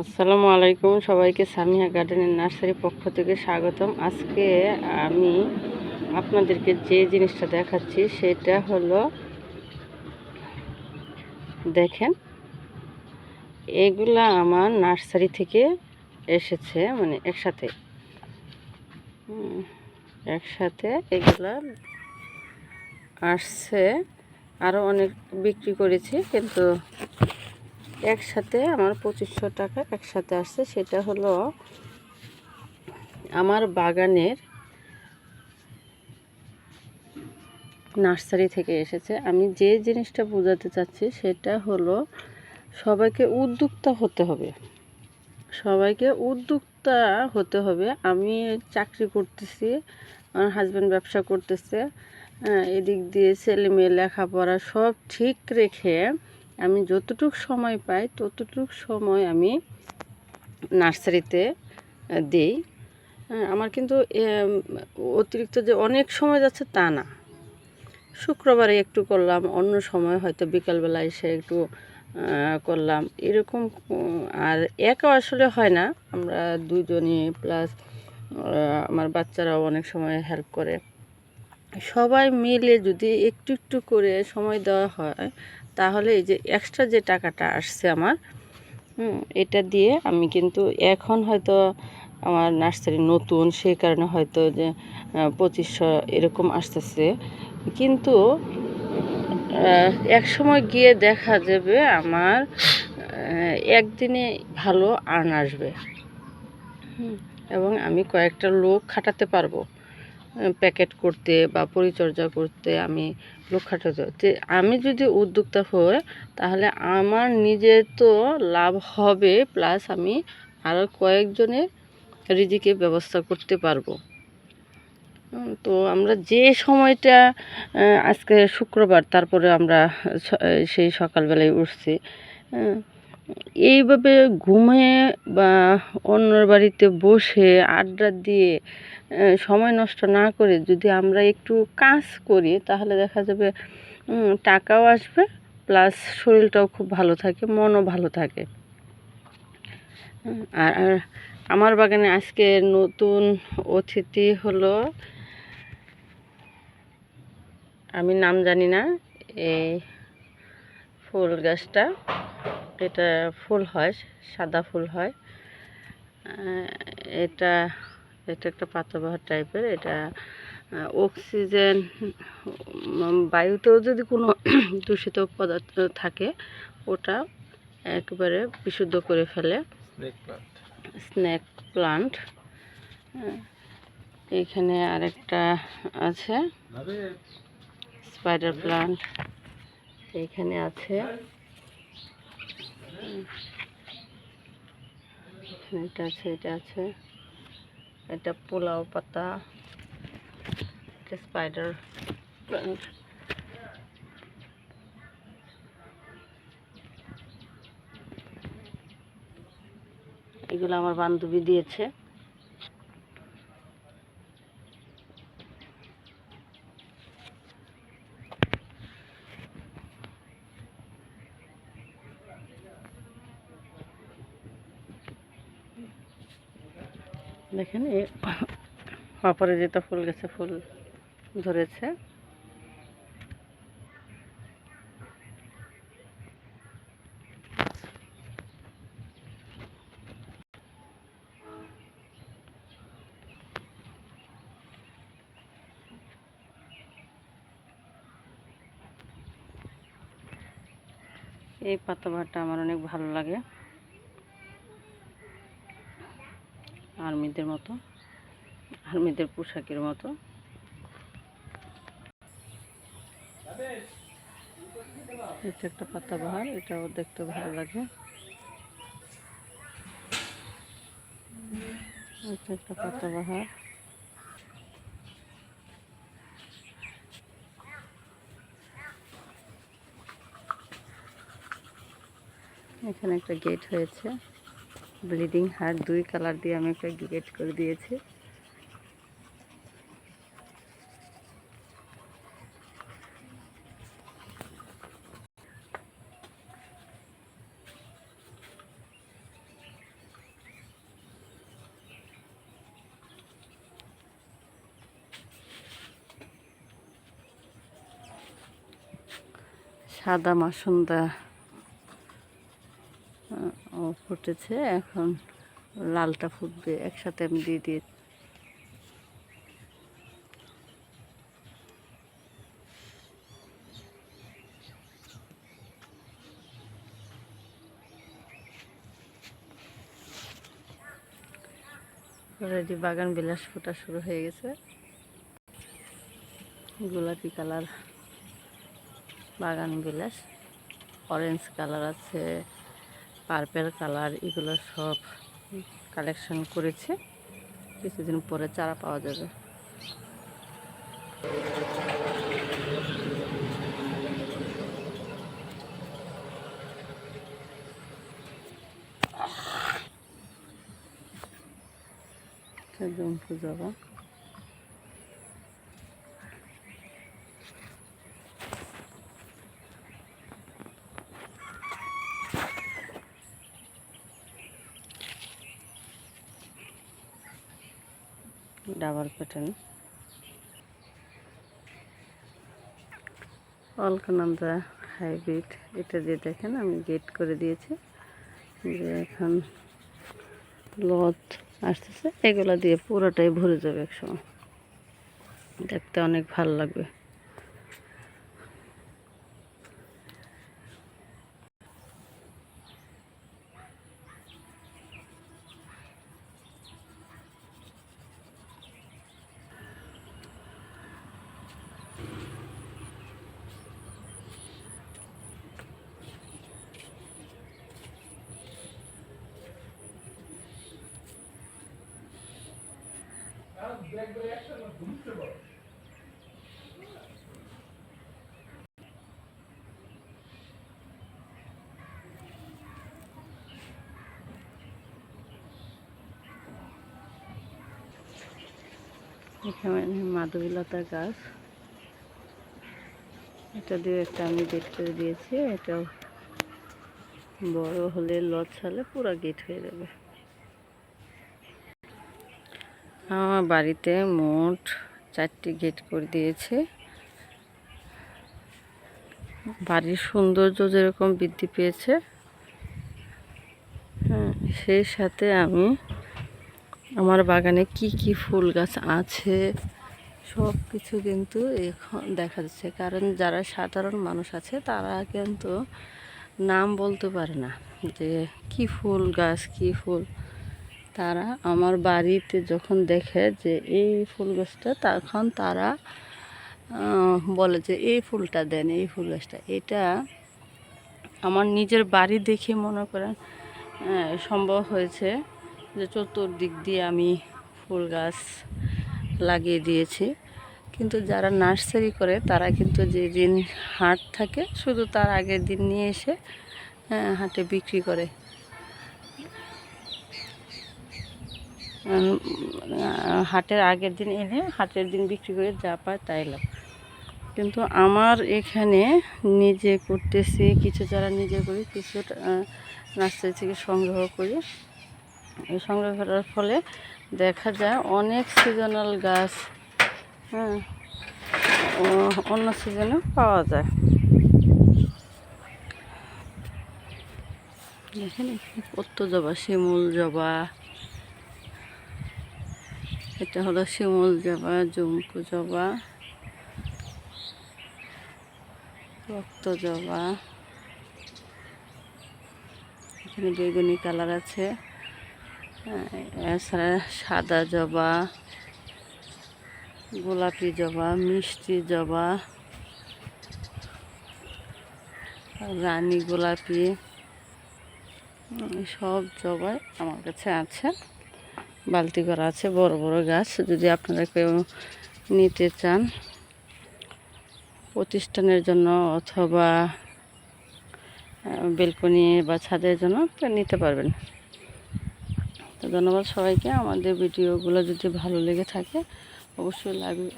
আসসালামু আলাইকুম সবাইকে সামিয়া গার্ডেনের নার্সারি পক্ষ থেকে স্বাগতম। আজকে আমি আপনাদেরকে যে জিনিসটা দেখাচ্ছি সেটা হলো, দেখেন, এগুলা আমার নার্সারি থেকে এসেছে মানে একসাথে। একসাথে এগুলা আসছে আরও অনেক বিক্রি করেছি, কিন্তু একসাথে আমার পঁচিশশো টাকা একসাথে আসছে। সেটা হলো আমার বাগানের নার্সারি থেকে এসেছে। আমি যে জিনিসটা বোঝাতে চাচ্ছি সেটা হলো সবাইকে উদ্যোক্তা হতে হবে। সবাইকে উদ্যোক্তা হতে হবে। আমি চাকরি করতেছি আমার হাজব্যান্ড ব্যবসা করতেছে হ্যাঁ, এদিক দিয়ে ছেলে মেয়ে লেখাপড়া সব ঠিক রেখে আমি যতটুক সময় পাই, ততটুক সময় আমি নার্সারিতে দিই। আমার কিন্তু অতিরিক্ত যে অনেক সময় যাচ্ছে তা না। শুক্রবারে একটু করলাম, অন্য সময় হয়তো বিকালবেলা এসে একটু করলাম। এরকম, আর একা আসলে হয় না। আমরা দুজনই প্লাস আমার বাচ্চারাও অনেক সময় হেল্প করে। সবাই মিলে যদি একটু একটু করে সময় দেওয়া হয় তাহলে এই যে এক্সট্রা যে টাকাটা আসছে আমার এটা দিয়ে আমি কিন্তু এখন হয়তো আমার নার্সারি নতুন সেই কারণে হয়তো যে পঁচিশশো এরকম আসতেছে। কিন্তু এক সময় গিয়ে দেখা যাবে আমার একদিনে ভালো আর্ন আসবে। এবং আমি কয়েকটা লোক খাটাতে পারব। প্যাকেট করতে বা পরিচর্যা করতে আমি লোক খাটাতে যে আমি যদি উদ্যোক্তা হই, তাহলে আমার নিজের তো লাভ হবে প্লাস আমি আরও কয়েকজনের রিজিকে ব্যবস্থা করতে পারব। তো আমরা যে সময়টা আজকে শুক্রবার, তারপরে আমরা সেই সকালবেলায় উঠছি এইভাবে ঘুমে বা অন্যর বাড়িতে বসে আড্ডা দিয়ে সময় নষ্ট না করে যদি আমরা একটু কাজ করি, তাহলে দেখা যাবে টাকাও আসবে, প্লাস শরীরটাও খুব ভালো থাকে, মনও ভালো থাকে। আর আমার বাগানে আজকে নতুন অতিথি হলো, আমি নাম জানি না, এই ফুল গাছটা। এটা ফুল হয় সাদা ফুল হয়। এটা এটা একটা পাতাবাহার টাইপের। এটা অক্সিজেন বায়ুতেও যদি কোনো দূষিত পদার্থ থাকে ওটা একবারে বিশুদ্ধ করে ফেলে। স্নেক প্লান্ট এখানে আরেকটা আছে। স্পাইডার প্লান্ট এখানে আছে। এটা আছে এটা আছে। এটা পোলাও পাতা, এটা স্পাইডার প্লান্ট এগুলো আমার বান্ধবী দিয়েছে। দেখেন অপরাজিতা ফুল গেছে ফুল ধরেছে। এই পাতাবাহারটা আমার অনেক ভালো লাগে। আর্মিদের মতো আর্মিদের পোশাকের মতো। এটা একটা পাতা পাতাবাহার এটাও দেখতে ভালো লাগে। এটা একটা পাতাবাহার এখানে একটা গেট হয়েছে। ব্লিডিং হার দুই কালার দিয়ে আমি একটা গিগেট করে দিয়েছি। সাদা মাসুন্দা ফুটেছে, এখন লালটা ফুটবে, একসাথে আমি দিয়ে দিয়ে অলরেডি বাগান বিলাস ফোটা শুরু হয়ে গেছে। গোলাপি কালার বাগান বিলাস অরেঞ্জ কালার আছে পার্পেল কালার এগুলো সব কালেকশন করেছে। কিছুদিন পরে চারা পাওয়া যাবে। জম্পু জবা ডাবল প্যাটার্ন অলকানন্দা হাইব্রিড, এটা দিয়ে দেখেন আমি গেট করে দিয়েছি। যে এখন লত আসতেছে, এগুলো দিয়ে পুরোটাই ভরে যাবে একসময়। দেখতে অনেক ভালো লাগবে। এখানে মাধবীলতা গাছ। এটা দিয়ে একটা আমি গেট করে দিয়েছি। এটাও বড় হলে লজ হলে পুরো গেট হয়ে যাবে। আমার বাড়িতে মোট চারটি গেট করে দিয়েছে। বাড়ির সৌন্দর্য যেরকম বৃদ্ধি পেয়েছে হ্যাঁ সেই সাথে আমি আমার বাগানে কি কি ফুল গাছ আছে, সব কিছু কিন্তু এখন দেখা যাচ্ছে। কারণ যারা সাধারণ মানুষ আছে, তারা কিন্তু নাম বলতে পারে না যে কি ফুল গাছ, কি ফুল। তারা আমার বাড়িতে যখন দেখে যে এই ফুল গাছটা, তখন তারা বলে যে এই ফুলটা দেন, এই ফুল গাছটা। এটা আমার নিজের বাড়ি দেখে মনে করেন সম্ভব হয়েছে যে চতুর্দিক দিয়ে আমি ফুল গাছ লাগিয়ে দিয়েছি। কিন্তু যারা নার্সারি করে, তারা কিন্তু যে দিন হাট থাকে, শুধু তার আগের দিন নিয়ে এসে হাটে বিক্রি করে। হাটের আগের দিন এনে হাটের দিন বিক্রি করে যা পায় তাই লাভ। কিন্তু আমার এখানে নিজে করতেছি, কিছু যারা নিজে করি, কিছু নার্সারি থেকে সংগ্রহ করি। এই সংগ্রহ করার ফলে দেখা যায় অনেক সিজনাল গাছ হ্যাঁ অন্য সিজনে পাওয়া যায়। দেখেন পত্ত জবা, শিমুল জবা এটা হলো শিমুল জবা, জুমকু জবা, রক্ত জবা। এখানে বেগুনি কালার আছে। এছাড়া সাদা জবা, গোলাপি জবা, মিষ্টি জবা, রানী গোলাপি সব জবাই আমার কাছে আছে। বালতি করা আছে, বড় বড় গাছ। যদি আপনারা কেউ নিতে চান প্রতিষ্ঠানের জন্য অথবা বেলকনি বা ছাদের জন্য নিতে পারবেন। তো ধন্যবাদ সবাইকে। আমাদের ভিডিওগুলো যদি ভালো লেগে থাকে, অবশ্যই লাগবে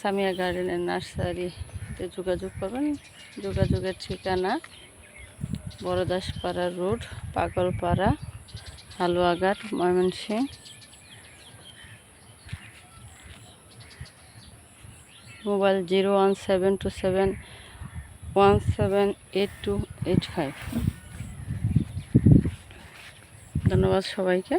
সামিয়া গার্ডেনের নার্সারিতে যোগাযোগ করবেন। যোগাযোগের ঠিকানা Boradaspara road, Pagalpara Haluaghat, Mymensingh. Mobile zero one seven two seven one seven eight two eight five. ধন্যবাদ সবাইকে।